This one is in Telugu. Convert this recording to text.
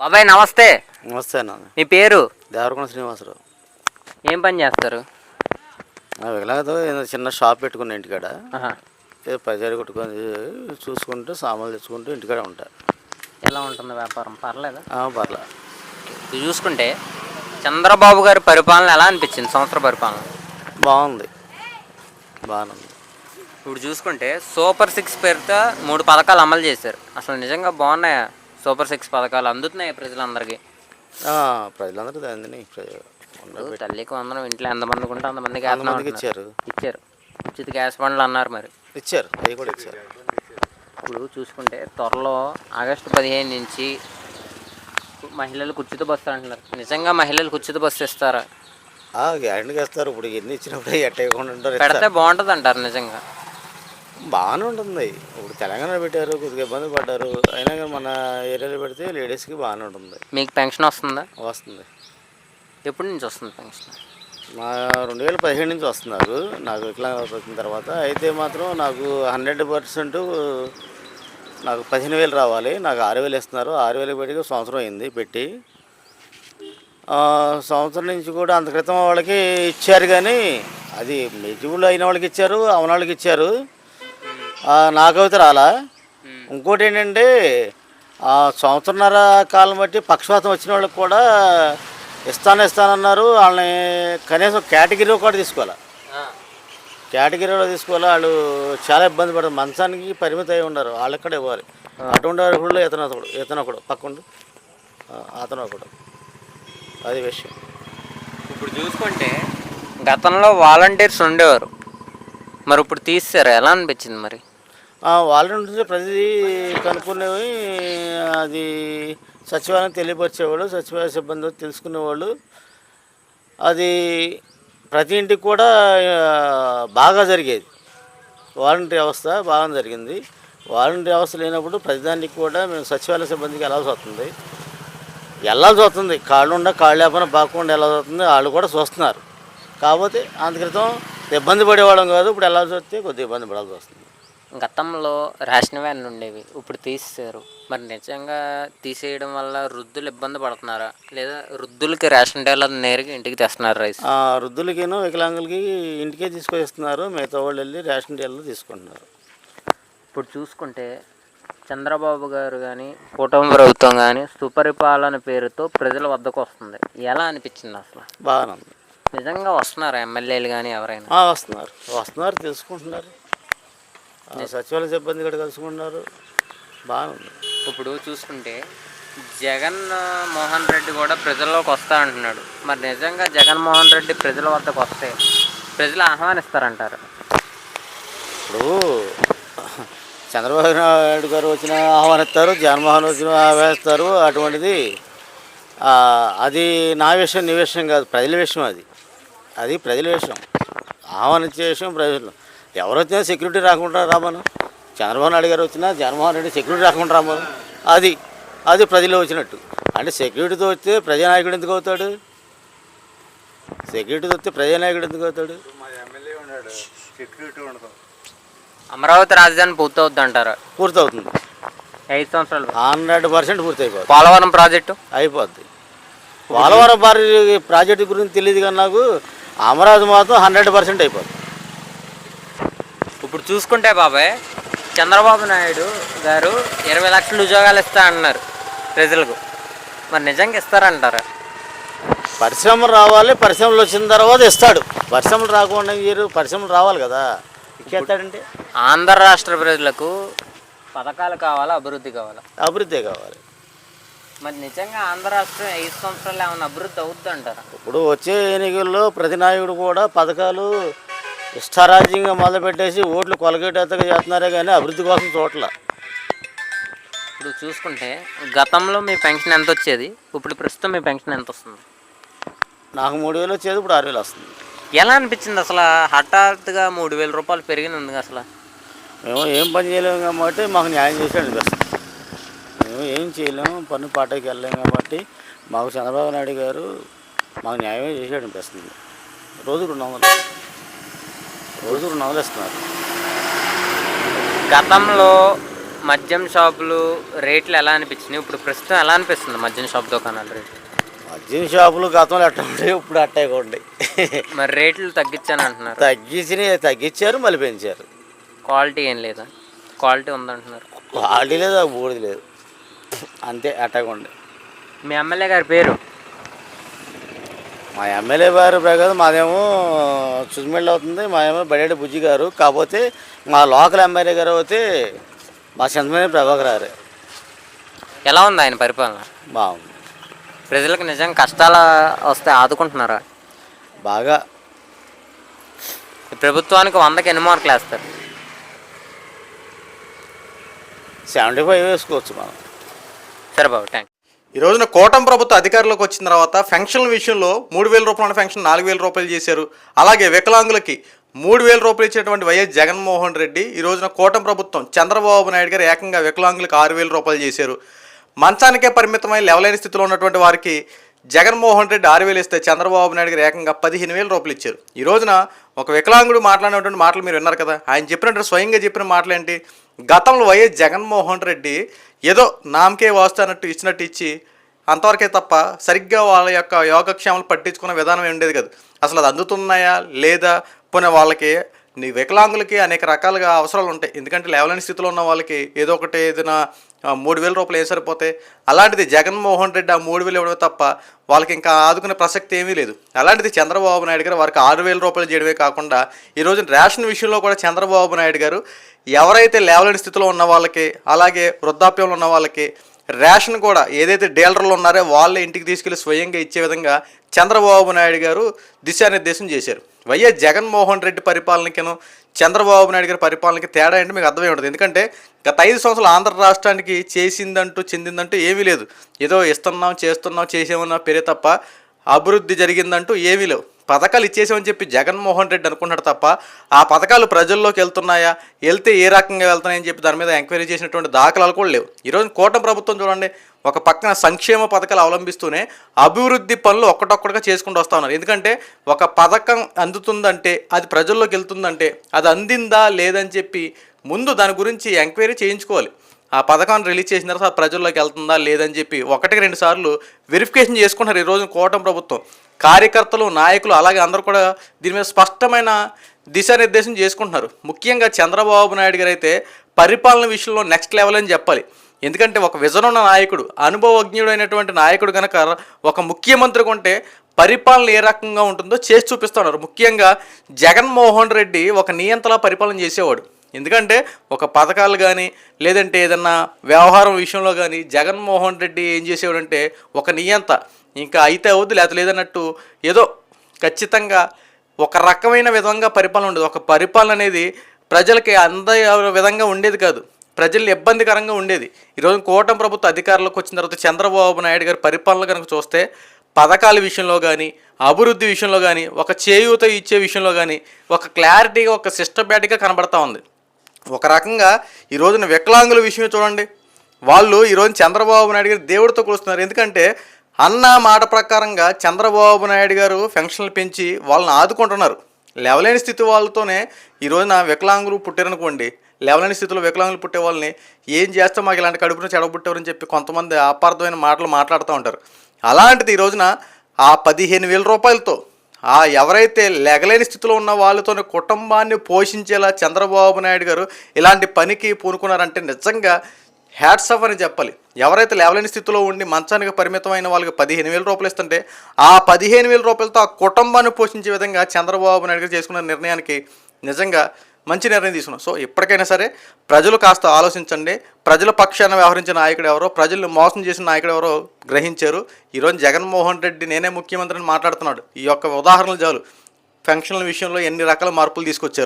బాబాయ్ నమస్తే. నమస్తే అన్న. మీ పేరు? దేవరకొండ శ్రీనివాసరావు. ఏం పని చేస్తారు? వికలాంగతో ఏదో చిన్న షాప్ పెట్టుకున్న ఇంటికాడ. పదివేలు కొట్టుకొని చూసుకుంటూ సామాన్లు తెచ్చుకుంటూ ఇంటికాడ ఉంటా. ఎలా ఉంటుంది వ్యాపారం? పర్లేదా? ఆ, పర్లా. ఇది చూసుకుంటే చంద్రబాబు గారి పరిపాలన ఎలా అనిపించింది? సంవత్సర పరిపాలన? బాగుంది. బాగుంది. ఇప్పుడు చూసుకుంటే సూపర్ సిక్స్ పేరుతో మూడు పథకాలు అమలు చేశారు. అసలు నిజంగా బాగున్నాయా? సూపర్ సిక్స్ పథకాలు అందుతున్నాయి ప్రజలందరికీ. ఆ, ప్రజలందరూ అందిని. ఇప్పుడు తల్లికి వందనం ఇంట్లో ఎంతమందికి ఉంటే అంతమందికి వేతనం మందికి అంటున్నారు. ఇచ్చారు. ఇచ్చారు. ఉచిత గ్యాస్ బండ్లు అన్నారు మరి. ఇచ్చారు. అవి కూడా ఇచ్చారు. ఇప్పుడు చూసుకుంటే త్వరలో ఆగస్టు పదిహేను నుంచి మహిళలకు ఉచిత బస్సు అంటున్నారు. నిజంగా మహిళలకు ఉచిత బస్సు ఇస్తారా? గ్యారెంటీగా ఇస్తారు. ఇప్పుడు ఎన్ని ఇచ్చినప్పుడు ఎట్టకుండా పెడితే. బాగుంటుంది అంటారు నిజంగా. బాగానే ఉంటుంది. ఇప్పుడు తెలంగాణ పెట్టారు కొద్దిగా ఇబ్బంది పడ్డారు. అయినా కానీ మన ఏరియాలో పెడితే లేడీస్కి బాగానే ఉంటుంది. మీకు పెన్షన్ వస్తుందా? వస్తుంది. ఎప్పటి నుంచి వస్తుంది పెన్షన్? మా రెండు వేల పదిహేడు నుంచి వస్తున్నారు. నాకు వికలాంగత వచ్చిన తర్వాత అయితే మాత్రం నాకు హండ్రెడ్ పర్సెంట్ నాకు పదిహేను వేలు రావాలి. నాకు ఆరు వేలు ఇస్తున్నారు. ఆరు వేలు పెట్టి సంవత్సరం అయింది పెట్టి. సంవత్సరం నుంచి కూడా అంత క్రితం వాళ్ళకి ఇచ్చారు కానీ అది మెజిబుల్ అయిన వాళ్ళకి ఇచ్చారు అవన వాళ్ళకి ఇచ్చారు. నాకైతే రాలా. ఇంకోటి ఏంటంటే ఆ సంవత్సరన్నర కాలం బట్టి పక్షపాతం వచ్చిన వాళ్ళకి కూడా ఇస్తాను ఇస్తానన్నారు వాళ్ళని కనీసం కేటగిరీ కూడా తీసుకోవాలి. కేటగిరీలో తీసుకోవాలి. వాళ్ళు చాలా ఇబ్బంది పడతారు మంచానికి పరిమితం అయి ఉన్నారు వాళ్ళకి కూడా ఇవ్వాలి. అటువంటి అర్హుల్లో ఇతను ఒకడు ఇతను ఒకడు. పక్కండు. అతను ఒకడు. అది విషయం. ఇప్పుడు చూసుకుంటే గతంలో వాలంటీర్స్ ఉండేవారు. మరి ఇప్పుడు తీసారు ఎలా అనిపించింది మరి? వాళ్ళ నుంచి ప్రతిదీ కనుక్కునేవి అది సచివాలయం తెలియపరిచేవాళ్ళు సచివాలయ సిబ్బంది తెలుసుకునేవాళ్ళు. అది ప్రతి ఇంటికి కూడా బాగా జరిగేది. వాలంటీర్ వ్యవస్థ బాగా జరిగింది. వాలంటీర్ వ్యవస్థ లేనప్పుడు ప్రతిదానికి కూడా మేము సచివాలయ సిబ్బందికి వెళ్ళాల్సి వస్తుంది వెళ్ళాల్సి వస్తుంది కాళ్ళు ఉండ కాళ్ళు లేకపోయినా బాగుండా వెళ్ళాల్సి వస్తుంది వాళ్ళు కూడా చూస్తున్నారు. కాకపోతే అంత క్రితం ఇబ్బంది పడేవాళ్ళం కాదు. ఇప్పుడు వెళ్ళాల్సి వస్తే కొద్దిగా ఇబ్బంది పడాల్సి వస్తుంది. గతంలో రేషన్ వ్యాన్లు ఉండేవి. ఇప్పుడు తీసేశారు. మరి నిజంగా తీసేయడం వల్ల వృద్ధులు ఇబ్బంది పడుతున్నారా? లేదా వృద్ధులకి రేషన్ డీలర్ నేరుగా ఇంటికి తెస్తున్నారు రైస్? ఆ, వృద్ధులకిను వికలాంగులకి ఇంటికే తీసుకొస్తున్నారు మిగతా వాళ్ళు వెళ్ళి రేషన్ డీలర్లు తీసుకుంటున్నారు. ఇప్పుడు చూసుకుంటే చంద్రబాబు గారు కానీ కుటుంబ ప్రభుత్వం కానీ సుపరిపాలన పేరుతో ప్రజల వద్దకు వస్తుంది. ఎలా అనిపించింది అసలు? బాగానే ఉంది. నిజంగా వస్తున్నారు ఎమ్మెల్యేలు కానీ ఎవరైనా? వస్తున్నారు. వస్తున్నారు తెలుసుకుంటున్నారు. సచివాలయ సిబ్బంది కూడా కలుసుకుంటున్నారు. బాగానే ఉంది ఇప్పుడు చూసుకుంటే జగన్ మోహన్ రెడ్డి కూడా ప్రజల్లోకి వస్తా అంటున్నాడు. మరి నిజంగా జగన్మోహన్ రెడ్డి ప్రజల వద్దకు వస్తే ప్రజలు ఆహ్వానిస్తారంటారు? ఇప్పుడు చంద్రబాబు నాయుడు గారు వచ్చిన ఆహ్వానిస్తారు జగన్మోహన్ వచ్చిన ఆహ్వానిస్తారు అటువంటిది అది నా విషయం నీ విషయం కాదు ప్రజల విషయం అది. అది ప్రజల విషయం. ఆహ్వానించే విషయం ప్రజలు ఎవరు వచ్చినా సెక్యూరిటీ రాకుండా రామను. చంద్రబాబు నాయుడు గారు వచ్చినా జగన్మోహన్ రెడ్డి సెక్యూరిటీ రాకుండా రామను. అది అది ప్రజలు వచ్చినట్టు. అంటే సెక్యూరిటీతో వస్తే ప్రజానాయకుడు ఎందుకు అవుతాడు? సెక్యూరిటీతో వస్తే ప్రజానాయకుడు ఎందుకు అవుతాడు? అమరావతి రాజధాని పూర్తవుద్ది అంటారు. పూర్తవుతుంది. ఐదు సంవత్సరాలు. హండ్రెడ్ పర్సెంట్ పూర్తి అయిపోతుంది పోలవరం ప్రాజెక్టు? అయిపోద్ది. పోలవరం బారి ప్రాజెక్టు గురించి తెలియదు కానీ నాకు అమరావతి మాత్రం హండ్రెడ్ పర్సెంట్ అయిపోతుంది ఇప్పుడు చూసుకుంటే బాబాయ్ చంద్రబాబు నాయుడు గారు ఇరవై లక్షల ఉద్యోగాలు ఇస్తా అన్నారు ప్రజలకు. మరి నిజంగా ఇస్తారంటారా? పరిశ్రమలు రావాలి పరిశ్రమలు వచ్చిన తర్వాత ఇస్తాడు. పరిశ్రమలు రాకుండా మీరు పరిశ్రమలు రావాలి కదా. ఇచ్చేస్తాడంటే ఆంధ్ర రాష్ట్ర ప్రజలకు పథకాలు కావాలా అభివృద్ధి కావాలా? అభివృద్ధి కావాలి. మరి నిజంగా ఆంధ్ర రాష్ట్రం ఐదు సంవత్సరాలు ఏమైనా అభివృద్ధి అవుద్ది అంటారా ఇప్పుడు వచ్చే ఎన్నికల్లో ప్రతి నాయకుడు కూడా పథకాలు ఇష్టారాజ్యంగా మొదలుపెట్టేసి ఓట్లు కొలగేటట్టుగా చేస్తున్నారే కానీ అభివృద్ధి కోసం చూడట్ల. ఇప్పుడు చూసుకుంటే గతంలో మీ పెన్షన్ ఎంత వచ్చేది? ఇప్పుడు ప్రస్తుతం మీ పెన్షన్ ఎంత వస్తుంది? నాకు మూడు వేలు వచ్చేది ఇప్పుడు ఆరు వేలు వస్తుంది. ఎలా అనిపించింది అసలు? హఠాత్తుగా మూడు వేల రూపాయలు పెరిగినందుకు అసలు? మేము ఏం పని చేయలేము కాబట్టి మాకు న్యాయం చేసాడు అనిపిస్తుంది. మేము ఏం చేయలేము పన్ను పాటకి వెళ్ళలేము కాబట్టి మాకు చంద్రబాబు నాయుడు గారు మాకు న్యాయమే చేసాడు అనిపిస్తుంది. రోజు రెండు వందలు. రోజు రెండు వందలు ఇస్తున్నారు గతంలో మద్యం షాపులు రేట్లు ఎలా అనిపించినాయి? ఇప్పుడు ప్రస్తుతం ఎలా అనిపిస్తుంది మద్యం షాప్ దుకాణాలు రేట్లు మద్యం షాపులు గతంలో ఎట్లా ఉంటాయి ఇప్పుడు అట్టే ఉంటాయి మరి రేట్లు తగ్గించాను అంటున్నారు. తగ్గించి తగ్గించారు మళ్ళీ పెంచారు. క్వాలిటీ ఏం లేదా? క్వాలిటీ ఉందంటున్నారు క్వాలిటీ లేదు బూడిది లేదు. అంతే అట్టాగా ఉండే మీ ఎమ్మెల్యే గారి పేరు? మా ఎమ్మెల్యే గారు ప్రకారం మాదేమో సుజ్మిళ్ళు అవుతుంది మా ఏమో బడేటి బుజ్జి గారు. కాకపోతే మా లోకల్ ఎమ్మెల్యే గారు అయితే మా చింతమనే ప్రభాకర్ గారు. ఎలా ఉంది ఆయన పరిపాలన? బాగుంది. ప్రజలకు నిజంగా కష్టాలు వస్తే ఆదుకుంటున్నారా? బాగా. ప్రభుత్వానికి వందకి ఎన్ని మార్కులు వేస్తారు? సెవెంటీ ఫైవ్ వేసుకోవచ్చు మనం. సరే బాబు థ్యాంక్ ఈ రోజున కోటం ప్రభుత్వ అధికారంలోకి వచ్చిన తర్వాత ఫెన్షన్ల విషయంలో మూడు వేల రూపాయల ఫెన్షన్ నాలుగు వేల రూపాయలు చేశారు. అలాగే వికలాంగులకి మూడు వేల రూపాయలు ఇచ్చేటువంటి వైఎస్ జగన్మోహన్ రెడ్డి ఈ రోజున కోటం ప్రభుత్వం చంద్రబాబు నాయుడు గారు ఏకంగా వికలాంగులకు ఆరు వేల రూపాయలు చేశారు. మంచానికే పరిమితమై లెవలైన స్థితిలో ఉన్నటువంటి వారికి జగన్మోహన్ రెడ్డి ఆరు వేలు ఇస్తే చంద్రబాబు నాయుడు ఏకంగా పదిహేను వేల రూపాయలు ఇచ్చారు. ఈ రోజున ఒక వికలాంగుడు మాట్లాడినటువంటి మాటలు మీరు విన్నారు కదా ఆయన చెప్పినట్టు స్వయంగా చెప్పిన మాటలు ఏంటి గతంలో వైఎస్ జగన్మోహన్ రెడ్డి ఏదో నామకే వాస్తానట్టు ఇచ్చినట్టు ఇచ్చి అంతవరకే తప్ప సరిగ్గా వాళ్ళ యొక్క యోగక్షేమాలు పట్టించుకున్న విధానం ఉండేది కాదు. అసలు అది అందుతున్నాయా లేదా? పోనీ వాళ్ళకి నీ వికలాంగులకి అనేక రకాలుగా అవసరాలు ఉంటాయి. ఎందుకంటే లేవలేని స్థితిలో ఉన్న వాళ్ళకి ఏదో ఒకటి ఏదైనా మూడు వేల రూపాయలు ఏం సరిపోతే అలాంటిది జగన్మోహన్ రెడ్డి ఆ మూడు వేలు ఇవ్వడమే తప్ప వాళ్ళకి ఇంకా ఆదుకునే ప్రసక్తి ఏమీ లేదు. అలాంటిది చంద్రబాబు నాయుడు గారు వారికి ఆరు వేల రూపాయలు చేయడమే కాకుండా ఈరోజు రేషన్ విషయంలో కూడా చంద్రబాబు నాయుడు గారు ఎవరైతే లేవలేని స్థితిలో ఉన్న వాళ్ళకి అలాగే వృద్ధాప్యంలో ఉన్న వాళ్ళకి రేషన్ కూడా ఏదైతే డీలర్లు ఉన్నారో వాళ్ళే ఇంటికి తీసుకెళ్ళి స్వయంగా ఇచ్చే విధంగా చంద్రబాబు నాయుడు గారు దిశానిర్దేశం చేశారు. వైఎస్ జగన్మోహన్ రెడ్డి పరిపాలనకిను చంద్రబాబు నాయుడు గారి పరిపాలనకి తేడా అంటే మీకు అర్థమై ఉంటుంది ఎందుకంటే గత ఐదు సంవత్సరాలు ఆంధ్ర రాష్ట్రానికి చేసిందంటూ చెందిందంటూ ఏమీ లేదు. ఏదో ఇస్తున్నాం చేస్తున్నాం చేసేమన్నా పేరే తప్ప అభివృద్ధి జరిగిందంటూ ఏమీ లేవు. పథకాలు ఇచ్చేసామని చెప్పి జగన్మోహన్ రెడ్డి అనుకున్నాడు తప్ప ఆ పథకాలు ప్రజల్లోకి వెళ్తున్నాయా వెళ్తే ఏ రకంగా వెళ్తున్నాయని చెప్పి దాని మీద ఎంక్వైరీ చేసినటువంటి దాఖలాలు కూడా లేవు. ఈరోజు కూటమి ప్రభుత్వం చూడండి ఒక పక్కన సంక్షేమ పథకాలు అవలంబిస్తూనే అభివృద్ధి పనులు ఒక్కటొక్కటిగా చేసుకుంటూ వస్తూ ఉన్నారు. ఎందుకంటే ఒక పథకం అందుతుందంటే అది ప్రజల్లోకి వెళ్తుందంటే అది అందిందా లేదని చెప్పి ముందు దాని గురించి ఎంక్వైరీ చేయించుకోవాలి. ఆ పథకాన్ని రిలీజ్ చేసిన తర్వాత ప్రజల్లోకి వెళ్తుందా లేదని చెప్పి ఒకటికి రెండు సార్లు వెరిఫికేషన్ చేసుకుంటారు ఈ కోటం ప్రభుత్వం. కార్యకర్తలు నాయకులు అలాగే అందరూ కూడా దీని మీద స్పష్టమైన దిశానిర్దేశం చేసుకుంటున్నారు. ముఖ్యంగా చంద్రబాబు నాయుడు గారు అయితే పరిపాలన విషయంలో నెక్స్ట్ లెవెల్ అని చెప్పాలి. ఎందుకంటే ఒక విజన్ ఉన్న నాయకుడు అనుభవజ్ఞుడైనటువంటి నాయకుడు కనుక ఒక ముఖ్యమంత్రి కొంటే పరిపాలన ఏ రకంగా ఉంటుందో చేసి చూపిస్తున్నారు ముఖ్యంగా జగన్మోహన్ రెడ్డి ఒక నియంతలా పరిపాలన చేసేవాడు. ఎందుకంటే ఒక పథకాలు కానీ లేదంటే ఏదన్నా వ్యవహారం విషయంలో కానీ జగన్మోహన్ రెడ్డి ఏం చేసేవాడంటే ఒక నియంత ఇంకా అయితే అవుద్ది లేకపోతే లేదన్నట్టు ఏదో ఖచ్చితంగా ఒక రకమైన విధంగా పరిపాలన ఉండేది. ఒక పరిపాలన అనేది ప్రజలకి అంద విధంగా ఉండేది కాదు. ప్రజల్ని ఇబ్బందికరంగా ఉండేది. ఈరోజు కూటమి ప్రభుత్వ అధికారంలోకి వచ్చిన తర్వాత చంద్రబాబు నాయుడు గారి పరిపాలన కనుక చూస్తే పథకాల విషయంలో కానీ అభివృద్ధి విషయంలో కానీ ఒక చేయూత ఇచ్చే విషయంలో కానీ ఒక క్లారిటీగా ఒక సిస్టమేటిక్గా కనబడతా ఉంది. ఒక రకంగా ఈ రోజున వికలాంగుల విషయం చూడండి. వాళ్ళు ఈరోజు చంద్రబాబు నాయుడు గారు దేవుడితో కొలుస్తున్నారు ఎందుకంటే అన్న మాట ప్రకారంగా చంద్రబాబు నాయుడు గారు పెన్షన్లు పెంచి వాళ్ళని ఆదుకుంటున్నారు. లేవలేని స్థితి వాళ్ళతోనే ఈ రోజున వికలాంగులు పుట్టారనుకోండి లేవలేని స్థితిలో వికలాంగులు పుట్టే వాళ్ళని ఏం చేస్తే? మాకు ఇలాంటి కడుపున చెడబుట్టారని చెప్పి కొంతమంది అపార్థమైన మాటలు మాట్లాడుతూ ఉంటారు. అలాంటిది ఈ రోజున ఆ పదిహేను వేల రూపాయలతో ఆ ఎవరైతే లెగలేని స్థితిలో ఉన్న వాళ్ళతోనే కుటుంబాన్ని పోషించేలా చంద్రబాబు నాయుడు గారు ఇలాంటి పనికి పూనుకున్నారంటే నిజంగా హ్యాట్స్ ఆఫ్ అని చెప్పాలి. ఎవరైతే లేవలేని స్థితిలో ఉండి మంచానికి పరిమితమైన వాళ్ళకి పదిహేను వేల రూపాయలు ఇస్తుంటే ఆ పదిహేను వేల రూపాయలతో ఆ కుటుంబాన్ని పోషించే విధంగా చంద్రబాబు నాయుడు గారు చేసుకున్న నిర్ణయానికి నిజంగా మంచి నిర్ణయం తీసుకున్నాం. సో ఎప్పటికైనా సరే ప్రజలు కాస్త ఆలోచించండి. ప్రజల పక్షాన వ్యవహరించిన నాయకుడు ఎవరో ప్రజల్ని మోసం చేసిన నాయకుడు ఎవరో గ్రహించారు. ఈరోజు జగన్మోహన్ రెడ్డి నేనే ముఖ్యమంత్రిని మాట్లాడుతున్నాడు. ఈ యొక్క ఉదాహరణలు చాలు. ఫంక్షన్ల విషయంలో ఎన్ని రకాల మార్పులు తీసుకొచ్చారు?